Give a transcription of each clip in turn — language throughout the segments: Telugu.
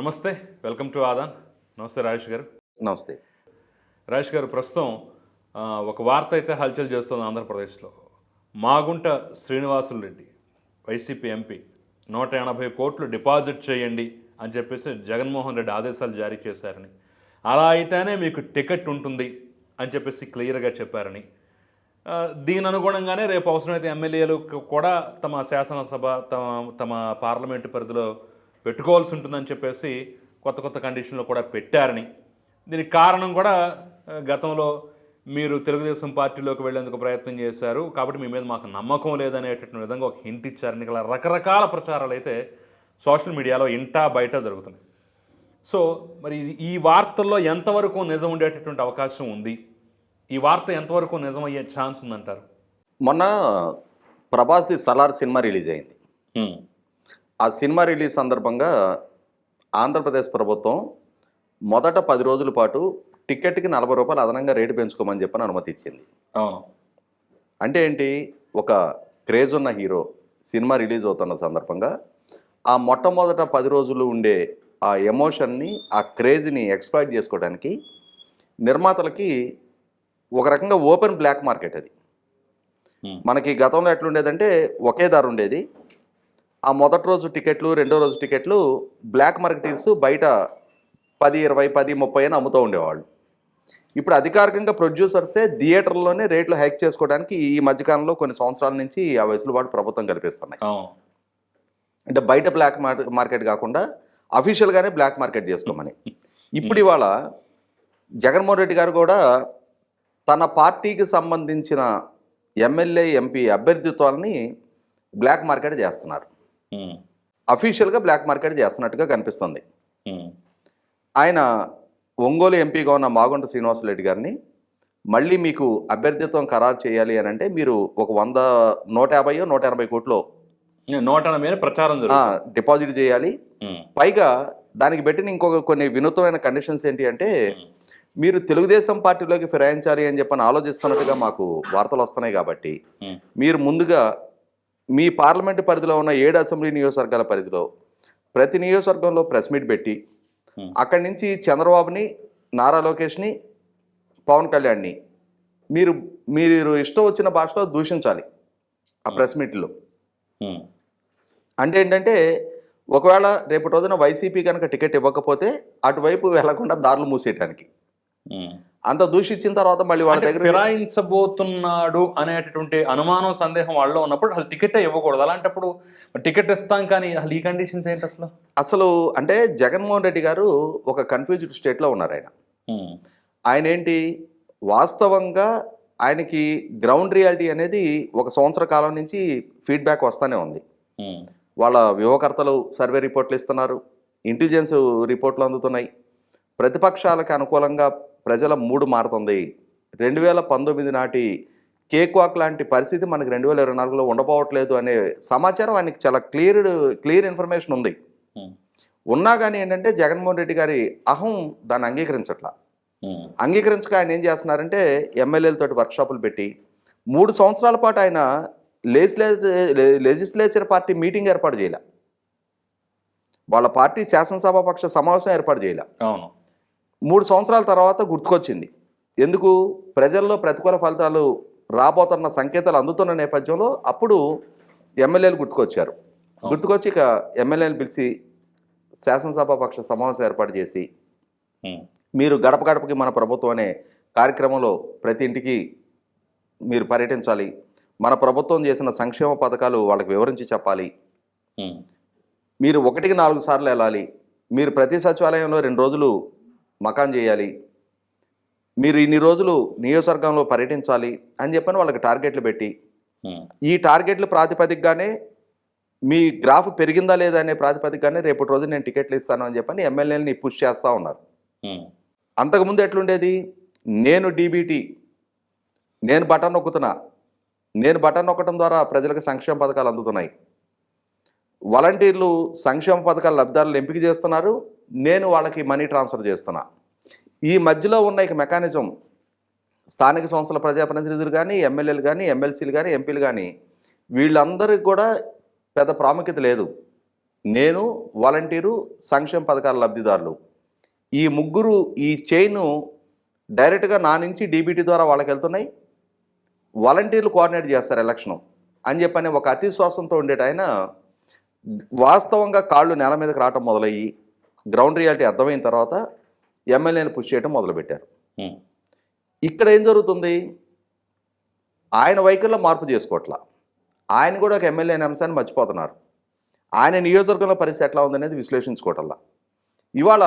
నమస్తే వెల్కమ్ టు ఆదాన్. నమస్తే రాజేష్ గారు. నమస్తే. రాజేష్ గారు ప్రస్తుతం ఒక వార్త అయితే హల్చల్ చేస్తుంది ఆంధ్రప్రదేశ్లో. మాగుంట శ్రీనివాసులు రెడ్డి వైసీపీ ఎంపీ నూట ఎనభై కోట్లు డిపాజిట్ చేయండి అని చెప్పేసి జగన్మోహన్ రెడ్డి ఆదేశాలు జారీ చేశారని. అలా అయితేనే మీకు టికెట్ ఉంటుంది అని చెప్పేసి క్లియర్గా చెప్పారని. దీని అనుగుణంగానే రేపు అవసరమైతే ఎమ్మెల్యేలు కూడా తమ శాసనసభ తమ తమ పార్లమెంటు పరిధిలో పెట్టుకోవాల్సి ఉంటుందని చెప్పేసి కొత్త కొత్త కండిషన్లు కూడా పెట్టారని. దీనికి కారణం కూడా గతంలో మీరు తెలుగుదేశం పార్టీలోకి వెళ్ళేందుకు ప్రయత్నం చేశారు. కాబట్టి మీ మీద మాకు నమ్మకం లేదనేటటువంటి విధంగా ఒక హింట్ ఇచ్చారని ఇలా రకరకాల ప్రచారాలు అయితే సోషల్ మీడియాలో ఇంటా బయట జరుగుతున్నాయి. సో మరి ఈ వార్తల్లో ఎంతవరకు నిజం ఉండేటటువంటి అవకాశం ఉంది? ఈ వార్త ఎంతవరకు నిజమయ్యే ఛాన్స్ ఉందంటారు? మొన్న ప్రభాస్ది సలార్ సినిమా రిలీజ్ అయింది. ఆ సినిమా రిలీజ్ సందర్భంగా ఆంధ్రప్రదేశ్ ప్రభుత్వం మొదట పది రోజుల పాటు టికెట్కి నలభై రూపాయలు అదనంగా రేటు పెంచుకోమని చెప్పని అనుమతి ఇచ్చింది. అవును. అంటే ఏంటి? ఒక క్రేజ్ ఉన్న హీరో సినిమా రిలీజ్ అవుతున్న సందర్భంగా ఆ మొట్టమొదట పది రోజులు ఉండే ఆ ఎమోషన్ని ఆ క్రేజ్ని ఎక్స్ప్లాయిట్ చేసుకోవడానికి నిర్మాతలకి ఒక రకంగా ఓపెన్ బ్లాక్ మార్కెట్ అది. మనకి గతంలో ఎట్లుండేదంటే ఒకే ధర ఉండేది. ఆ మొదటి రోజు టికెట్లు రెండో రోజు టికెట్లు బ్లాక్ మార్కెటీర్స్ బయట పది ఇరవై పది ముప్పై అని అమ్ముతూ ఉండేవాళ్ళు. ఇప్పుడు అధికారికంగా ప్రొడ్యూసర్సే థియేటర్లోనే రేట్లు హైక్ చేసుకోవడానికి ఈ మధ్యకాలంలో కొన్ని సంవత్సరాల నుంచి ఆ వెసులుబాటు ప్రభుత్వం కల్పిస్తున్నాయి. అంటే బయట బ్లాక్ మార్- మార్కెట్ కాకుండా అఫీషియల్గానే బ్లాక్ మార్కెట్ చేసుకోమని. ఇప్పుడు ఇవాళ జగన్మోహన్ రెడ్డి గారు కూడా తన పార్టీకి సంబంధించిన ఎమ్మెల్యే ఎంపీ అభ్యర్థిత్వాలని బ్లాక్ మార్కెట్ చేస్తున్నారు. అఫీషియల్గా బ్లాక్ మార్కెట్ చేస్తున్నట్టుగా కనిపిస్తుంది. ఉమ్, ఆయన ఒంగోలు ఎంపీగా ఉన్న మాగుంట శ్రీనివాసరెడ్డి గారిని మళ్ళీ మీకు అభ్యర్థిత్వం ఖరారు చేయాలి అని అంటే మీరు ఒక వంద నూట యాభైయో నూట ఎనభై కోట్లో నూట ఎనభై ప్రచారం డిపాజిట్ చేయాలి. ఉమ్, పైగా దానికి పెట్టిన ఇంకొక కొన్ని వినూత్నమైన కండిషన్స్ ఏంటి అంటే మీరు తెలుగుదేశం పార్టీలోకి ఫిరాయించాలి అని చెప్పని ఆలోచిస్తున్నట్టుగా మాకు వార్తలు వస్తున్నాయి కాబట్టి మీరు ముందుగా మీ పార్లమెంటు పరిధిలో ఉన్న ఏడు అసెంబ్లీ నియోజకవర్గాల పరిధిలో ప్రతి నియోజకవర్గంలో ప్రెస్ మీట్ పెట్టి Hmm. అక్కడి నుంచి చంద్రబాబుని నారా లోకేష్ని పవన్ కళ్యాణ్ని మీరు మీరు ఇష్టం వచ్చిన భాషలో దూషించాలి ఆ ప్రెస్ మీట్లో ఉమ్, అంటే ఏంటంటే ఒకవేళ రేపటి రోజున వైసీపీ కనుక టికెట్ ఇవ్వకపోతే అటువైపు వెళ్ళకుండా దారులు మూసేయడానికి ఉమ్. అంత దూషించిన తర్వాత మళ్ళీ వాళ్ళ దగ్గర ఫిరాయించబోతున్నాడు అనేటటువంటి అనుమానం సందేహం వాళ్ళలో ఉన్నప్పుడు అసలు టికెట్ ఇవ్వకూడదు. అలాంటప్పుడు టికెట్ ఇస్తాం కానీ అసలు ఈ కండిషన్స్ ఏంటి అసలు? అసలు అంటే జగన్మోహన్ రెడ్డి గారు ఒక కన్ఫ్యూజ్డ్ స్టేట్లో ఉన్నారు ఆయన. ఆయన ఏంటి? వాస్తవంగా ఆయనకి గ్రౌండ్ రియాలిటీ అనేది ఒక సంవత్సర కాలం నుంచి ఫీడ్బ్యాక్ వస్తూనే ఉంది. వాళ్ళ వ్యూహకర్తలు సర్వే రిపోర్ట్లు ఇస్తున్నారు. ఇంటెలిజెన్స్ రిపోర్ట్లు అందుతున్నాయి. ప్రతిపక్షాలకు అనుకూలంగా ప్రజల మూడు మారుతుంది. రెండు వేల పంతొమ్మిది నాటి కేక్ వాక్ లాంటి పరిస్థితి మనకి రెండు వేల ఇరవై నాలుగులో ఉండపోవట్లేదు అనే సమాచారం ఆయనకి చాలా క్లియర్ క్లియర్ ఇన్ఫర్మేషన్ ఉంది. ఉన్నా కానీ ఏంటంటే జగన్మోహన్ రెడ్డి గారి అహం దాన్ని అంగీకరించట్లా. అంగీకరించక ఆయన ఏం చేస్తున్నారంటే ఎమ్మెల్యేలతోటి వర్క్షాపులు పెట్టి మూడు సంవత్సరాల పాటు ఆయన లేజిస్లే లెజిస్లేచర్ పార్టీ మీటింగ్ ఏర్పాటు చేయలే. వాళ్ళ పార్టీ శాసనసభాపక్ష సమావేశం ఏర్పాటు చేయలే. అవును. మూడు సంవత్సరాల తర్వాత గుర్తుకొచ్చింది. ఎందుకు? ప్రజల్లో ప్రతికూల ఫలితాలు రాబోతున్న సంకేతాలు అందుతున్న నేపథ్యంలో అప్పుడు ఎమ్మెల్యేలు గుర్తుకొచ్చారు. గుర్తుకొచ్చి ఇక ఎమ్మెల్యేలు పిలిచి శాసనసభాపక్ష సమావేశం ఏర్పాటు చేసి మీరు గడప గడపకి మన ప్రభుత్వం అనే కార్యక్రమంలో ప్రతి ఇంటికి మీరు పర్యటించాలి. మన ప్రభుత్వం చేసిన సంక్షేమ పథకాలు వాళ్ళకి వివరించి చెప్పాలి. మీరు ఒకటికి నాలుగు సార్లు వెళ్ళాలి. మీరు ప్రతి సచివాలయంలో రెండు రోజులు మకాన్ చేయాలి. మీరు ఇన్ని రోజులు నియోజకవర్గంలో పర్యటించాలి అని చెప్పని వాళ్ళకి టార్గెట్లు పెట్టి ఈ టార్గెట్లు ప్రాతిపదికగానే మీ గ్రాఫ్ పెరిగిందా లేదా అనే ప్రాతిపదికగానే రేపటి రోజు నేను టికెట్లు ఇస్తాను అని చెప్పని ఎమ్మెల్యేలని పుష్ చేస్తూ ఉన్నారు. అంతకుముందు ఎట్లుండేది? నేను డీబీటీ నేను బటన్ నొక్కుతున్నా. నేను బటన్ నొక్కడం ద్వారా ప్రజలకు సంక్షేమ పథకాలు అందుతున్నాయి. వాలంటీర్లు సంక్షేమ పథకాల లబ్ధాలను ఎంపిక చేస్తున్నారు. నేను వాళ్ళకి మనీ ట్రాన్స్ఫర్ చేస్తున్నా. ఈ మధ్యలో ఉన్న ఇక మెకానిజం స్థానిక సంస్థల ప్రజాప్రతినిధులు కానీ ఎమ్మెల్యేలు కానీ ఎమ్మెల్సీలు కానీ ఎంపీలు కానీ వీళ్ళందరికీ కూడా పెద్ద ప్రాముఖ్యత లేదు. నేను వాలంటీరు సంక్షేమ పథకాల లబ్ధిదారులు. ఈ ముగ్గురు ఈ చైన్ డైరెక్ట్గా నా నుంచి డీబీటీ ద్వారా వాళ్ళకి వెళ్తున్నాయి. వాలంటీర్లు కోఆర్డినేట్ చేస్తారు ఎలక్షన్ అని చెప్పని ఒక అతి శ్వాసంతో ఉండేట ఆయన వాస్తవంగా కాళ్ళు నేల మీదకి రావటం మొదలయ్యి గ్రౌండ్ రియాలిటీ అర్థమైన తర్వాత ఎమ్మెల్యేని పుష్ చేయడం మొదలుపెట్టారు. ఇక్కడ ఏం జరుగుతుంది? ఆయన వైఖరిలో మార్పు చేసుకోవట్లా. ఆయన కూడా ఒక ఎమ్మెల్యే అనే అంశాన్ని మర్చిపోతున్నారు. ఆయన నియోజకవర్గంలో పరిస్థితి ఎట్లా ఉందనేది విశ్లేషించుకోవటంలా. ఇవాళ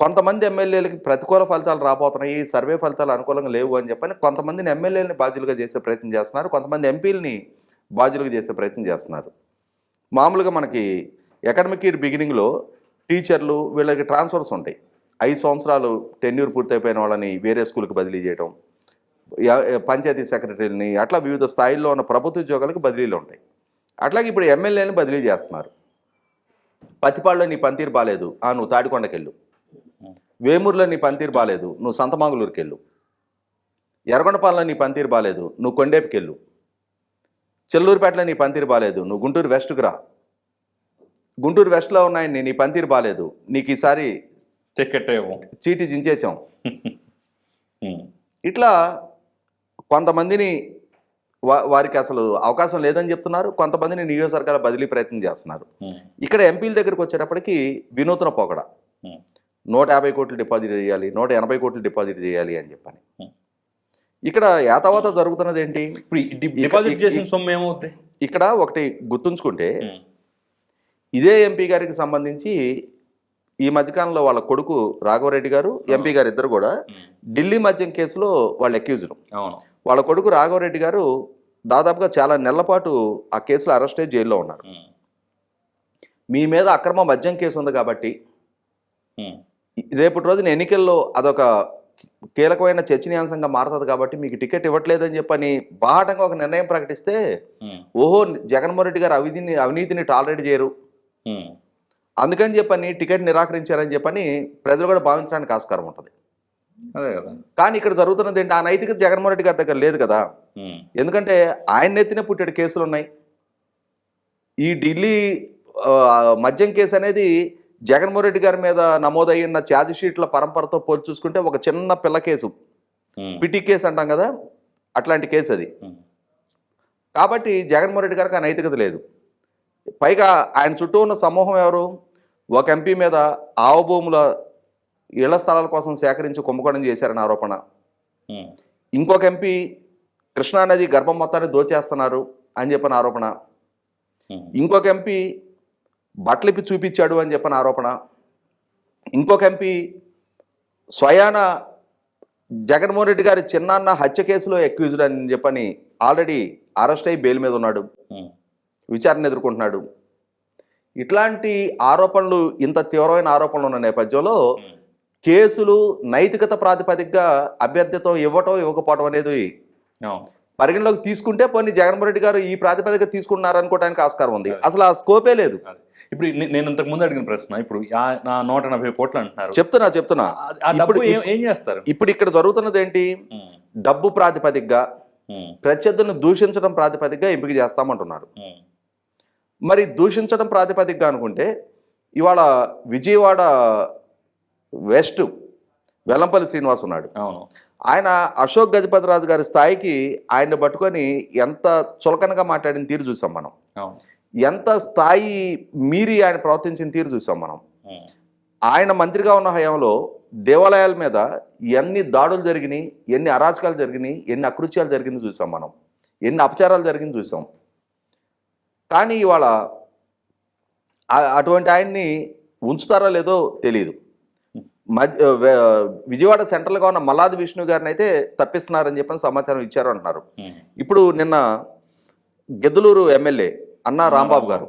కొంతమంది ఎమ్మెల్యేలకి ప్రతికూల ఫలితాలు రాబోతున్నాయి సర్వే ఫలితాలు అనుకూలంగా లేవు అని చెప్పని కొంతమందిని ఎమ్మెల్యేలని బాధ్యులుగా చేసే ప్రయత్నం చేస్తున్నారు కొంతమంది ఎంపీలని బాధ్యులుగా చేసే ప్రయత్నం చేస్తున్నారు. మామూలుగా మనకి అకాడమిక్ ఇయర్ బిగినింగ్లో టీచర్లు వీళ్ళకి ట్రాన్స్ఫర్స్ ఉంటాయి. ఐదు సంవత్సరాలు టెన్యూర్ పూర్తయిపోయిన వాళ్ళని వేరే స్కూల్కి బదిలీ చేయడం పంచాయతీ సెక్రటరీని అట్లా వివిధ స్థాయిల్లో ఉన్న ప్రభుత్వ ఉద్యోగాలకు బదిలీలు ఉంటాయి. అట్లాగే ఇప్పుడు ఎమ్మెల్యేని బదిలీ చేస్తున్నారు. పత్తిపాడులో నీ పనితీరు బాగాలేదు ఆ నువ్వు తాడికొండకెళ్ళు. వేమూరులో నీ పనితీరు బాగాలేదు నువ్వు సంతమాగులూరుకి వెళ్ళు ఎర్రగొండపాలలో నీ పనితీరు బాగాలేదు నువ్వు కొండేపుకెళ్ళు. చెల్లూరుపేటలో నీ పనితీరు బాగాలేదు నువ్వు గుంటూరు వెస్ట్కి రా. గుంటూరు వెస్ట్లో ఉన్నాయని నీ పనితీరు బాగాలేదు నీకు ఈసారి టికెట్ చీటీ జించేసాం ఇట్లా కొంతమందిని వారికి అసలు అవకాశం లేదని చెప్తున్నారు కొంతమందిని నియోజకవర్గాల బదిలీ ప్రయత్నం చేస్తున్నారు. ఇక్కడ ఎంపీల దగ్గరికి వచ్చేటప్పటికి వినూత్న పోకడ నూట యాభై కోట్లు డిపాజిట్ చేయాలి నూట ఎనభై కోట్లు డిపాజిట్ చేయాలి అని చెప్పని. ఇక్కడ యాతావాత జరుగుతున్నది ఏంటి ఇక్కడ ఒకటి గుర్తుంచుకుంటే ఇదే ఎంపీ గారికి సంబంధించి ఈ మధ్యకాలంలో వాళ్ళ కొడుకు రాఘవరెడ్డి గారు ఎంపీ గారు ఇద్దరు కూడా ఢిల్లీ మద్యం కేసులో వాళ్ళు అక్యూజ్డ్ వాళ్ళ కొడుకు రాఘవరెడ్డి గారు దాదాపుగా చాలా నెలల పాటు ఆ కేసులో అరెస్ట్ అయ్యి జైల్లో ఉన్నారు. మీ మీద అక్రమ మద్యం కేసు ఉంది కాబట్టి రేపటి రోజున ఎన్నికల్లో అదొక కీలకమైన చర్చనీయాంశంగా మారుతుంది కాబట్టి మీకు టికెట్ ఇవ్వట్లేదని చెప్పని బాహటంగా ఒక నిర్ణయం ప్రకటిస్తే ఓహో జగన్మోహన్ రెడ్డి గారు అవిధిని అవినీతిని టాలరేట్ చేయరు. అందుకని చెప్పని టికెట్ నిరాకరించారని చెప్పని ప్రజలు కూడా భావించడానికి ఆస్కారం ఉంటుంది. అదే కదా. కానీ ఇక్కడ జరుగుతున్నది ఏంటి? ఆ నైతికత జగన్మోహన్ రెడ్డి గారి దగ్గర లేదు కదా. ఎందుకంటే ఆయన నెత్తిన పుట్టాడు కేసులు ఉన్నాయి. ఈ ఢిల్లీ మద్యం కేసు అనేది జగన్మోహన్ రెడ్డి గారి మీద నమోదయ్యిన ఛార్జ్ షీట్ల పరంపరతో పోల్చి చూసుకుంటే ఒక చిన్న పిల్ల కేసు. పిటి కేసు అంటాం కదా అట్లాంటి కేసు అది. కాబట్టి జగన్మోహన్ రెడ్డి గారికి ఆ నైతికత లేదు. పైగా ఆయన చుట్టూ ఉన్న సమూహం ఎవరు? ఒక ఎంపీ మీద ఆవు భూముల ఇళ్ళ స్థలాల కోసం సేకరించి కుంభకోణం చేశారని ఆరోపణ. ఇంకొక ఎంపీ కృష్ణానది గర్భం మొత్తాన్ని దోచేస్తున్నారు అని చెప్పిన ఆరోపణ. ఇంకొక ఎంపీ బట్టలిప్పి చూపించాడు అని చెప్పిన ఆరోపణ. ఇంకొక ఎంపీ స్వయాన జగన్మోహన్ రెడ్డి గారి చిన్నాన్న హత్య కేసులో అక్యూజ్డ్ అని చెప్పని ఆల్రెడీ అరెస్ట్ అయ్యి బెయిల్ మీద ఉన్నాడు. విచారణ ఎదుర్కొంటున్నాడు. ఇట్లాంటి ఆరోపణలు ఇంత తీవ్రమైన ఆరోపణలు ఉన్న నేపథ్యంలో కేసులు నైతికత ప్రాతిపదికగా అభ్యర్థితో ఇవ్వటం ఇవ్వకపోవడం అనేది పరిగణలోకి తీసుకుంటే పోనీ జగన్మోహన్ రెడ్డి గారు ఈ ప్రాతిపదిక తీసుకున్నారు అనుకోవడానికి ఆస్కారం ఉంది. అసలు ఆ స్కోపే లేదు. ఇప్పుడు నేను ఇంతకు ముందు అడిగిన ప్రశ్న ఇప్పుడు నా నూట ఎనభై కోట్లు అంటున్నారు. చెప్తున్నా చెప్తున్నా. ఇప్పుడు ఏం- చేస్తారు? ఇప్పుడు ఇక్కడ జరుగుతున్నది ఏంటి డబ్బు ప్రాతిపదికగా ప్రత్యర్థులను దూషించడం ప్రాతిపదికగా ఎంపిక చేస్తామంటున్నారు. మరి దూషించడం ప్రాతిపదికగా అనుకుంటే ఇవాళ విజయవాడ వెస్ట్ వెల్లంపల్లి శ్రీనివాస్ ఉన్నాడు. అవును. ఆయన అశోక్ గజపతిరాజు గారి స్థాయికి ఆయన్ని పట్టుకొని ఎంత చులకనగా మాట్లాడిన తీరు చూసాం మనం. ఎంత స్థాయి మీరి ఆయన ప్రవర్తించిన తీరు చూసాం మనం. ఆయన మంత్రిగా ఉన్న హయాంలో దేవాలయాల మీద ఎన్ని దాడులు జరిగినాయి ఎన్ని అరాచకాలు జరిగినాయి ఎన్ని అకృత్యాలు జరిగింది చూసాం మనం. ఎన్ని అపచారాలు జరిగింది చూసాం. కానీ ఇవాళ అటువంటి ఆయన్ని ఉంచుతారో లేదో తెలియదు మధ్య విజయవాడ సెంట్రల్గా ఉన్న మల్లాది విష్ణు గారిని అయితే తప్పిస్తున్నారని చెప్పని సమాచారం ఇచ్చారు అంటున్నారు. ఇప్పుడు నిన్న గెద్దలూరు ఎమ్మెల్యే అన్నా రాంబాబు గారు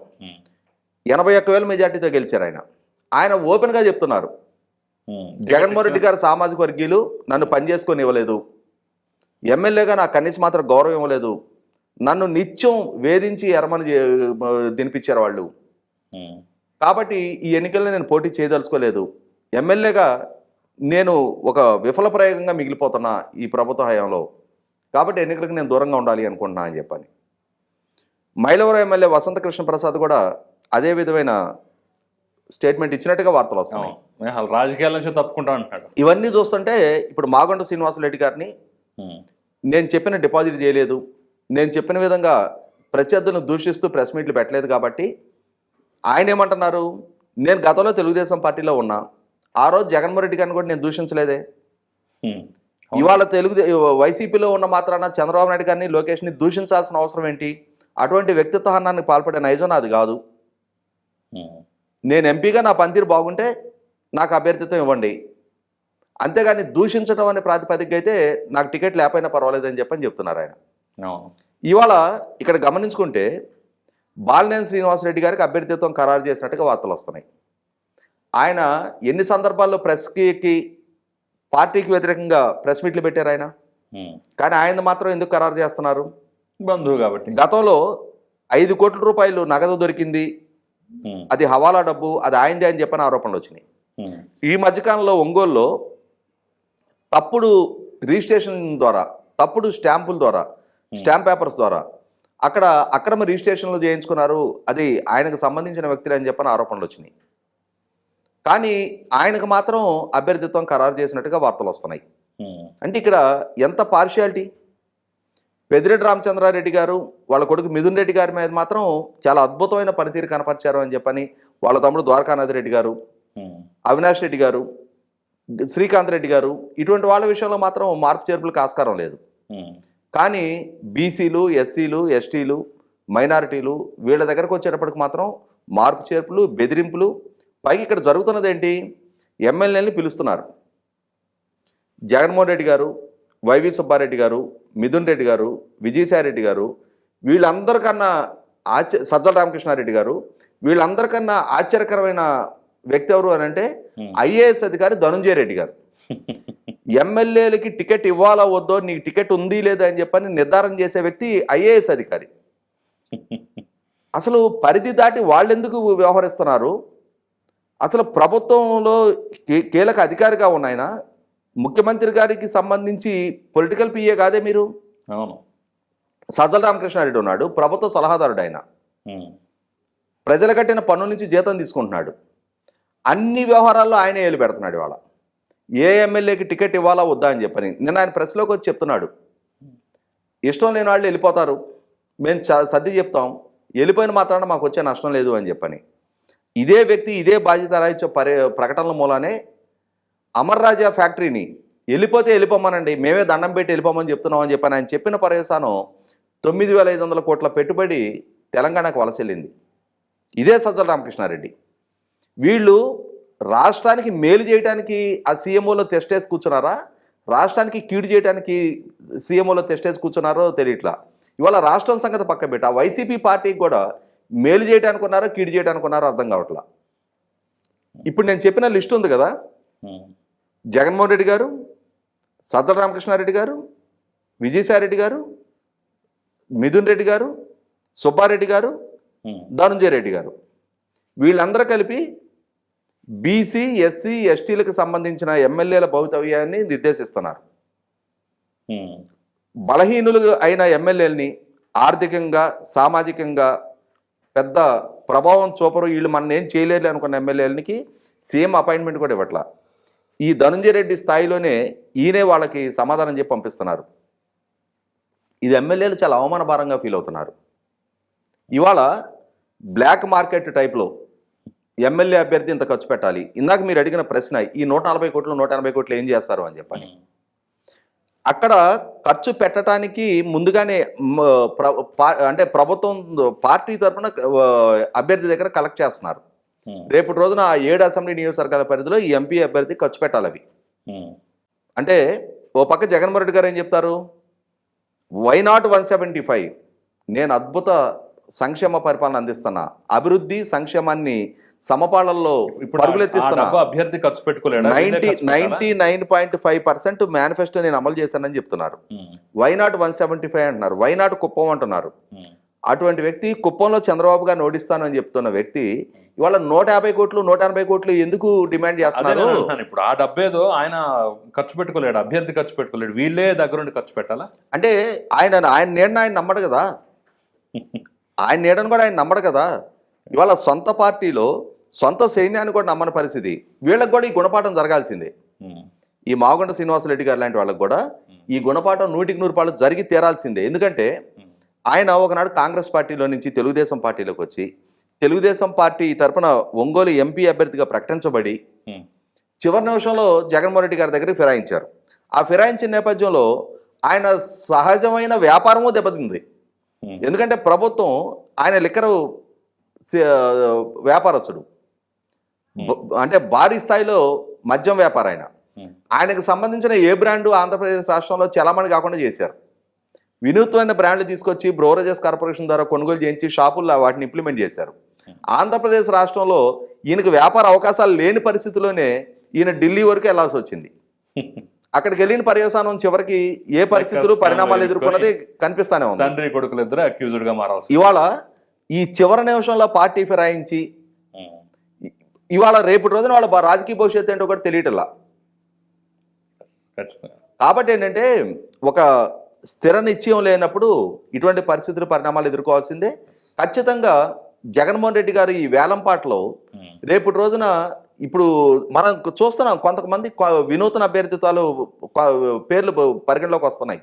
ఎనభై ఒక్క వేల మెజార్టీతో గెలిచారు ఆయన. ఆయన ఓపెన్గా చెప్తున్నారు. జగన్మోహన్ రెడ్డి గారు సామాజిక వర్గీయులు నన్ను పనిచేసుకొని ఇవ్వలేదు. ఎమ్మెల్యేగా నాకు కనీసం మాత్రం గౌరవం ఇవ్వలేదు. నన్ను నిత్యం వేధించి ఎరమని దినిపించారు వాళ్ళు. కాబట్టి ఈ ఎన్నికల్లో నేను పోటీ చేయదలుచుకోలేదు. ఎమ్మెల్యేగా నేను ఒక విఫల ప్రయోగంగా మిగిలిపోతున్నా ఈ ప్రభుత్వ హయాంలో. కాబట్టి ఎన్నికలకు నేను దూరంగా ఉండాలి అనుకుంటున్నా అని చెప్పని. మైలవరం ఎమ్మెల్యే వసంత కృష్ణ ప్రసాద్ కూడా అదే విధమైన స్టేట్మెంట్ ఇచ్చినట్టుగా వార్తలు వస్తున్నాయి. రాజకీయాల నుంచి తప్పుకుంటా అంటున్నాడు. ఇవన్నీ చూస్తుంటే ఇప్పుడు మాగొండ శ్రీనివాసరెడ్డి గారిని. నేను చెప్పిన డిపాజిట్ చేయలేదు. నేను చెప్పిన విధంగా ప్రత్యర్థులను దూషిస్తూ ప్రెస్ మీట్లు పెట్టలేదు కాబట్టి ఆయన ఏమంటున్నారు? నేను గతంలో తెలుగుదేశం పార్టీలో ఉన్నా. ఆ రోజు జగన్మోహన్ రెడ్డి గారిని కూడా నేను దూషించలేదే. ఇవాళ తెలుగు వైసీపీలో ఉన్న మాత్రాన చంద్రబాబు నాయుడు గారిని లోకేష్ని దూషించాల్సిన అవసరం ఏంటి? అటువంటి వ్యక్తిత్వ హనానికి పాల్పడే నైజం నాది కాదు. నేను ఎంపీగా నా పనితీరు బాగుంటే నాకు అభ్యర్థిత్వం ఇవ్వండి. అంతేగాని దూషించడం అనే ప్రాతిపదిక అయితే నాకు టికెట్ లేకపోయినా పర్వాలేదని చెప్పని చెప్తున్నారు ఆయన. ఇవాళ ఇక్కడ గమనించుకుంటే బాలినేని శ్రీనివాసరెడ్డి గారికి అభ్యర్థిత్వం ఖరారు చేసినట్టుగా వార్తలు వస్తున్నాయి. ఆయన ఎన్ని సందర్భాల్లో ప్రెస్కి పార్టీకి వ్యతిరేకంగా ప్రెస్ మీట్లు పెట్టారు ఆయన? ఉమ్. కానీ ఆయన మాత్రం ఎందుకు ఖరారు చేస్తున్నారు? బంధువు కాబట్టి. గతంలో ఐదు కోట్ల రూపాయలు నగదు దొరికింది. ఉమ్. అది హవాలా డబ్బు అది ఆయనదే అని చెప్పని ఆరోపణలు వచ్చినాయి. ఉమ్. ఈ మధ్యకాలంలో ఒంగోలులో తప్పుడు రిజిస్ట్రేషన్ ద్వారా తప్పుడు స్టాంపుల ద్వారా స్టాంప్ పేపర్స్ ద్వారా. అక్కడ అక్రమ రిజిస్ట్రేషన్లు చేయించుకున్నారు. అది ఆయనకు సంబంధించిన వ్యక్తులు అని చెప్పని ఆరోపణలు వచ్చినాయి. కానీ ఆయనకు మాత్రం అభ్యర్థిత్వం ఖరారు చేసినట్టుగా వార్తలు వస్తున్నాయి. ఉమ్. అంటే ఇక్కడ ఎంత పార్షియాలిటీ పెద్దిరెడ్డి రామచంద్రారెడ్డి గారు వాళ్ళ కొడుకు మిథున్ రెడ్డి గారి మీద మాత్రం చాలా అద్భుతమైన పనితీరు కనపరిచారు అని చెప్పని వాళ్ళ తమ్ముడు ద్వారకానాథ్ రెడ్డి గారు ఉమ్. అవినాష్ రెడ్డి గారు శ్రీకాంత్ రెడ్డి గారు ఇటువంటి వాళ్ళ విషయంలో మాత్రం మార్పు చేర్పులకు ఆస్కారం లేదు. కానీ బీసీలు ఎస్సీలు ఎస్టీలు మైనారిటీలు వీళ్ళ దగ్గరకు వచ్చేటప్పటికి మాత్రం మార్పు చేర్పులు బెదిరింపులు. పైకి ఇక్కడ జరుగుతున్నది ఏంటి? ఎమ్మెల్యేని పిలుస్తున్నారు. జగన్మోహన్ రెడ్డి గారు వైవి సుబ్బారెడ్డి గారు మిథున్ రెడ్డి గారు విజయసాయిరెడ్డి గారు వీళ్ళందరికన్నా ఆశ్చర్య సజ్జల రామకృష్ణారెడ్డి గారు వీళ్ళందరికన్నా ఆశ్చర్యకరమైన వ్యక్తి ఎవరు అని అంటే. ఐఏఎస్ అధికారి ధనుంజయ రెడ్డి గారు. ఎమ్మెల్యేలకి టికెట్ ఇవ్వాలా వద్దో నీకు టికెట్ ఉంది లేదా అని చెప్పని నిర్ధారణ చేసే వ్యక్తి ఐఏఎస్ అధికారి. అసలు పరిధి దాటి వాళ్ళెందుకు వ్యవహరిస్తున్నారు? అసలు ప్రభుత్వంలో కీలక అధికారిగా ఉన్నాయన ముఖ్యమంత్రి గారికి సంబంధించి పొలిటికల్ పిఏ కాదే మీరు? అవును. సజ్జల రామకృష్ణారెడ్డి ఉన్నాడు ప్రభుత్వ సలహాదారుడు ఆయన. ప్రజలు కట్టిన పన్ను నుంచి జీతం తీసుకుంటున్నాడు. అన్ని వ్యవహారాల్లో ఆయనే ఏలు పెడుతున్నాడు ఇవాళ. ఏ ఎమ్మెల్యేకి టికెట్ ఇవ్వాలా వద్దా అని చెప్పని. నిన్న ఆయన ప్రెస్లోకి వచ్చి చెప్తున్నాడు. ఇష్టం లేని వాళ్ళు వెళ్ళిపోతారు. మేము చ- సర్ది చెప్తాం. వెళ్ళిపోయిన మాత్రాన మాకు వచ్చే నష్టం లేదు అని చెప్పని. ఇదే వ్యక్తి ఇదే బాధ్యత రాయించే పరి ప్రకటనల మూలానే అమర్ రాజా ఫ్యాక్టరీని వెళ్ళిపోతే వెళ్ళిపోమనండి. మేమే దండం పెట్టి వెళ్ళిపోమని చెప్తున్నాం అని చెప్పని ఆయన చెప్పిన పర్యవసానం తొమ్మిది వేల ఐదు వందల కోట్ల పెట్టుబడి తెలంగాణకు వలస వెళ్ళింది ఇదే సజ్జల రామకృష్ణారెడ్డి. వీళ్ళు రాష్ట్రానికి మేలు చేయడానికి ఆ సీఎంఓలో తెస్టేసి కూర్చున్నారా? రాష్ట్రానికి కీడు చేయడానికి సీఎంఓలో తెస్టేసి కూర్చున్నారో తెలియట్లా. ఇవాళ రాష్ట్రం సంగతి పక్క పెట్టి. ఆ వైసీపీ పార్టీకి కూడా మేలు చేయడానికి ఉన్నారో కీడు చేయడానికి ఉన్నారో అర్థం కావట్లా? ఇప్పుడు నేను చెప్పిన లిస్ట్ ఉంది కదా. జగన్మోహన్ రెడ్డి గారు సజ్జల రామకృష్ణారెడ్డి గారు విజయసాయిరెడ్డి గారు మిథున్ రెడ్డి గారు సుబ్బారెడ్డి గారు. ధనుంజయ రెడ్డి గారు. వీళ్ళందరూ కలిపి బీసీ ఎస్సీ ఎస్టీలకు సంబంధించిన ఎమ్మెల్యేల భవితవ్యాన్ని నిర్దేశిస్తున్నారు. బలహీనులు అయిన ఎమ్మెల్యేలని ఆర్థికంగా సామాజికంగా పెద్ద ప్రభావం చూపరు. వీళ్ళు మన ఏం చేయలేరు అనుకున్న ఎమ్మెల్యేలకి సీఎం అపాయింట్మెంట్ కూడా ఇవ్వట్లా. ఈ ధనుంజయ రెడ్డి స్థాయిలోనే ఈయనే వాళ్ళకి సమాధానం చెప్పి పంపిస్తున్నారు. ఇది ఎమ్మెల్యేలు చాలా అవమానభారంగా ఫీల్ అవుతున్నారు. ఇవాళ బ్లాక్ మార్కెట్ టైప్లో ఎమ్మెల్యే అభ్యర్థి ఇంత ఖర్చు పెట్టాలి ఇందాక మీరు అడిగిన ప్రశ్న ఈ నూట నలభై కోట్లు నూట ఎనభై కోట్లు ఏం చేస్తారు అని చెప్పని. అక్కడ ఖర్చు పెట్టడానికి ముందుగానే అంటే ప్రభుత్వం పార్టీ తరఫున అభ్యర్థి దగ్గర కలెక్ట్ చేస్తున్నారు. రేపటి రోజున ఆ ఏడు అసెంబ్లీ నియోజకవర్గాల పరిధిలో ఈ ఎంపీ అభ్యర్థి ఖర్చు పెట్టాలి అవి. అంటే ఓ పక్క జగన్మోహన్ రెడ్డి గారు ఏం చెప్తారు why not one seventy five నేను అద్భుత సంక్షేమ పరిపాలన అందిస్తున్నా అభివృద్ధి సంక్షేమాన్ని సమపాళల్లో పరుగులెత్తిస్తున్నా అభ్యర్థి ఖర్చు పెట్టుకోలేడా? వీళ్ళే ninety? Ninety nine point five percent manifesto నేను అమలు చేశానని చెప్తున్నారు. ఉమ్. Why not one seventy five అంటున్నారు? వై నాట్ కుప్పం అంటున్నారు? ఉమ్. అటువంటి వ్యక్తి కుప్పంలో చంద్రబాబు గారిని ఓడిస్తాను అని చెప్తున్న వ్యక్తి ఇవాళ నూట యాభై కోట్లు నూట ఎనభై కోట్లు ఎందుకు డిమాండ్ చేస్తున్నారు? నేను ఇప్పుడు. ఆ డబ్బేదో ఆయన ఖర్చు పెట్టుకోలేడు అభ్యర్థి ఖర్చు పెట్టుకోలేడు. వీళ్ళే దగ్గరుండి ఖర్చు పెట్టాలా? అంటే ఆయన ఆయన నీడని ఆయన నమ్మడు కదా. ఆయన నీడని కూడా ఆయన నమ్మడు కదా. ఇవాళ సొంత పార్టీలో సొంత సైన్యాన్ని కూడా నమ్మని పరిస్థితి. వీళ్ళకి కూడా ఈ గుణపాఠం జరగాల్సిందే. ఈ మాగుంట శ్రీనివాసరెడ్డి గారు లాంటి వాళ్ళకి కూడా ఈ గుణపాఠం నూటికి నూరు పాలు జరిగి తీరాల్సిందే. ఎందుకంటే ఆయన ఒకనాడు కాంగ్రెస్ పార్టీలో నుంచి తెలుగుదేశం పార్టీలోకి వచ్చి తెలుగుదేశం పార్టీ తరపున ఒంగోలు ఎంపీ అభ్యర్థిగా ప్రకటించబడి చివరి నిమిషంలో జగన్మోహన్ రెడ్డి గారి దగ్గరికి ఫిరాయించారు. ఆ ఫిరాయించిన నేపథ్యంలో ఆయన సహజమైన వ్యాపారము దెబ్బతింది. ఎందుకంటే ప్రభుత్వం ఆయన లిక్కరు వ్యాపారస్తుడు. బ- అంటే భారీ స్థాయిలో మద్యం వ్యాపారం ఆయన ఉమ్, ఆయనకు సంబంధించిన ఏ బ్రాండు ఆంధ్రప్రదేశ్ రాష్ట్రంలో చలామణి కాకుండా చేశారు. వినూత్నమైన బ్రాండ్లు తీసుకొచ్చి బ్రోవరేజెస్ కార్పొరేషన్ ద్వారా కొనుగోలు చేయించి షాపుల్లో వాటిని ఇంప్లిమెంట్ చేశారు. ఆంధ్రప్రదేశ్ రాష్ట్రంలో ఈయనకు వ్యాపార అవకాశాలు లేని పరిస్థితిలోనే ఈయన ఢిల్లీ వరకు వెళ్ళాల్సి వచ్చింది. అక్కడికి వెళ్ళిన పర్యవసానం చివరికి ఏ పరిస్థితులు పరిణామాలు ఎదుర్కొన్నది కనిపిస్తానే ఉంది. తండ్రి కొడుకులు ఇద్దరు అక్యూజ్డ్గా మారాల్సి ఇవాళ ఈ చివరి నిమిషంలో పార్టీ ఫిరాయించి ఇవాళ రేపు రోజున వాళ్ళ రాజకీయ భవిష్యత్తు ఏంటో కూడా తెలియటల్లా కాబట్టి ఏంటంటే ఒక స్థిర నిశ్చయం లేనప్పుడు ఇటువంటి పరిస్థితులు పరిణామాలు ఎదుర్కోవాల్సిందే. ఖచ్చితంగా జగన్మోహన్ రెడ్డి గారు ఈ వేలంపాట్లో రేపటి రోజున ఇప్పుడు మనం చూస్తున్నాం కొంతమంది వినూతన అభ్యర్థిత్వాలు కొ- పేర్లు పరిగణలోకి వస్తున్నాయి.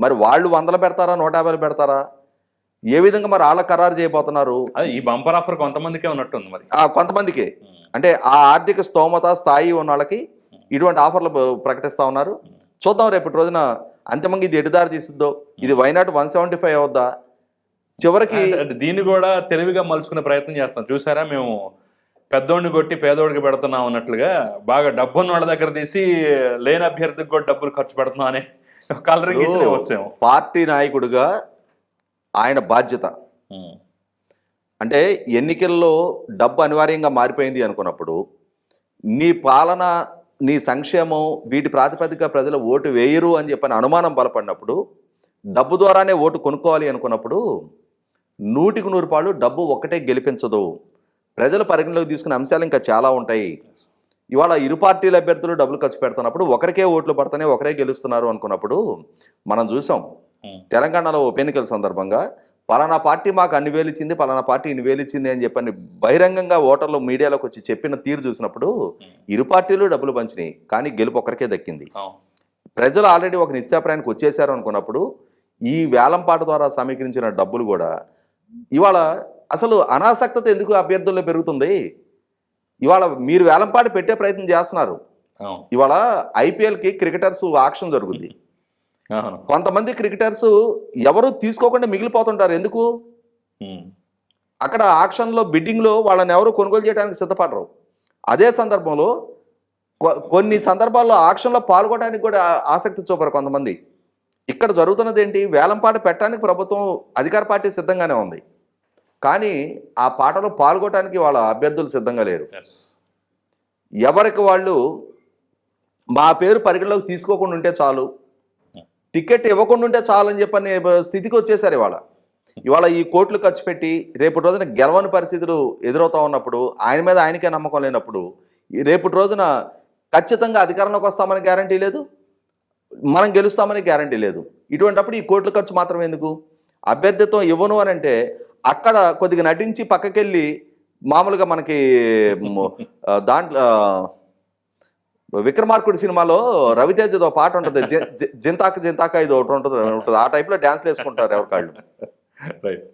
మరి వాళ్ళు వందలు పెడతారా నూట యాభైలు పెడతారా? ఏ విధంగా మరి వాళ్ళ ఖరారు చేయబోతున్నారు? ఈ బంపర్ ఆఫర్ కొంతమందికే ఉన్నట్టుంది మరి. కొంతమందికి. అంటే ఆ ఆర్థిక స్తోమత స్థాయి ఉన్న వాళ్ళకి ఇటువంటి ఆఫర్లు ప్రకటిస్తా ఉన్నారు. చూద్దాం రేపటి రోజున అంతిమంగా ఇది ఎటుదారి తీస్తుందో. ఇది వైనాట్ వన్ సెవెంటీ ఫైవ్ అవుద్దా? చివరికి దీన్ని కూడా తెలివిగా మలుచుకునే ప్రయత్నం చేస్తాం. చూసారా మేము పెద్దోడిని కొట్టి పేదోడికి పెడుతున్నాం అన్నట్లుగా బాగా డబ్బున్న వాళ్ళ దగ్గర తీసి లేని అభ్యర్థికి కూడా డబ్బులు ఖర్చు పెడుతున్నాం అనే కలరింగ్ వచ్చాము పార్టీ నాయకుడిగా ఆయన బాధ్యత. అంటే ఎన్నికల్లో డబ్బు అనివార్యంగా మారిపోయింది అనుకున్నప్పుడు నీ పాలన నీ సంక్షేమం వీటి ప్రాతిపదిక ప్రజలు ఓటు వేయరు అని చెప్పని అనుమానం బలపడినప్పుడు డబ్బు ద్వారానే ఓటు కొనుక్కోవాలి అనుకున్నప్పుడు నూటికి నూరు పాళ్ళు డబ్బు ఒక్కటే గెలిపించదు. ప్రజల పరిగణలోకి తీసుకునే అంశాలు ఇంకా చాలా ఉంటాయి. ఇవాళ ఇరు పార్టీల అభ్యర్థులు డబ్బులు ఖర్చు పెడుతున్నప్పుడు ఒకరికే ఓట్లు పడతానే ఒకరే గెలుస్తున్నారు అనుకున్నప్పుడు మనం చూసాం. తెలంగాణలో ఉప ఎన్నికల సందర్భంగా పలానా పార్టీ మాకు అన్ని వేలు ఇచ్చింది పలానా పార్టీ ఇన్ని వేలు ఇచ్చింది అని చెప్పని బహిరంగంగా ఓటర్లు మీడియాలోకి వచ్చి చెప్పిన తీరు చూసినప్పుడు ఇరు పార్టీలు డబ్బులు పంచినాయి కానీ గెలుపు ఒక్కరికే దక్కింది. ప్రజలు ఆల్రెడీ ఒక నిశ్చాప్రాయానికి వచ్చేసారు అనుకున్నప్పుడు ఈ వేలంపాట ద్వారా సమీకరించిన డబ్బులు కూడా ఇవాళ అసలు అనాసక్తత ఎందుకు అభ్యర్థుల్లో పెరుగుతుంది? ఇవాళ మీరు వేలంపాట పెట్టే ప్రయత్నం చేస్తున్నారు. ఇవాళ ఐపీఎల్కి క్రికెటర్స్ ఆక్షన్ జరుగుద్ది. కొంతమంది క్రికెటర్స్ ఎవరు తీసుకోకుండా మిగిలిపోతుంటారు. ఎందుకు. అక్కడ ఆక్షన్లో బిడ్డింగ్లో వాళ్ళని ఎవరు కొనుగోలు చేయడానికి సిద్ధపడరు. అదే సందర్భంలో కొ- కొన్ని సందర్భాల్లో ఆక్షన్లో పాల్గొనడానికి కూడా ఆసక్తి చూపరు కొంతమంది. ఇక్కడ జరుగుతున్నది ఏంటి వేలంపాట పెట్టడానికి ప్రభుత్వం అధికార పార్టీ సిద్ధంగానే ఉంది. కానీ ఆ పాటలో పాల్గొనడానికి వాళ్ళ అభ్యర్థులు సిద్ధంగా లేరు. ఎవరికి వాళ్ళు మా పేరు పరిగణలోకి తీసుకోకుండా ఉంటే చాలు టికెట్ ఇవ్వకుండా ఉంటే చాలు అని చెప్పని స్థితికి వచ్చేసారు ఇవాళ. ఇవాళ ఈ కోట్లు ఖర్చు పెట్టి రేపటి రోజున గెలవని పరిస్థితులు ఎదురవుతా ఉన్నప్పుడు ఆయన మీద ఆయనకే నమ్మకం లేనప్పుడు రేపటి రోజున ఖచ్చితంగా అధికారంలోకి వస్తామని గ్యారంటీ లేదు మనం గెలుస్తామని గ్యారంటీ లేదు. ఇటువంటప్పుడు ఈ కోట్ల ఖర్చు మాత్రం ఎందుకు? అభ్యర్థిత్వం ఇవ్వను అని అంటే అక్కడ కొద్దిగా నటించి పక్కకెళ్ళి మామూలుగా మనకి దాంట్లో విక్రమార్కుడి సినిమాలో రవితేజ్ పాట ఉంటుంది. జి- జింతాక జింతాక ఇది ఒకటి ఉంటుంది. ఉంటుంది ఆ టైప్లో డ్యాన్స్లు వేసుకుంటారు ఎవరికాళ్ళు రైట్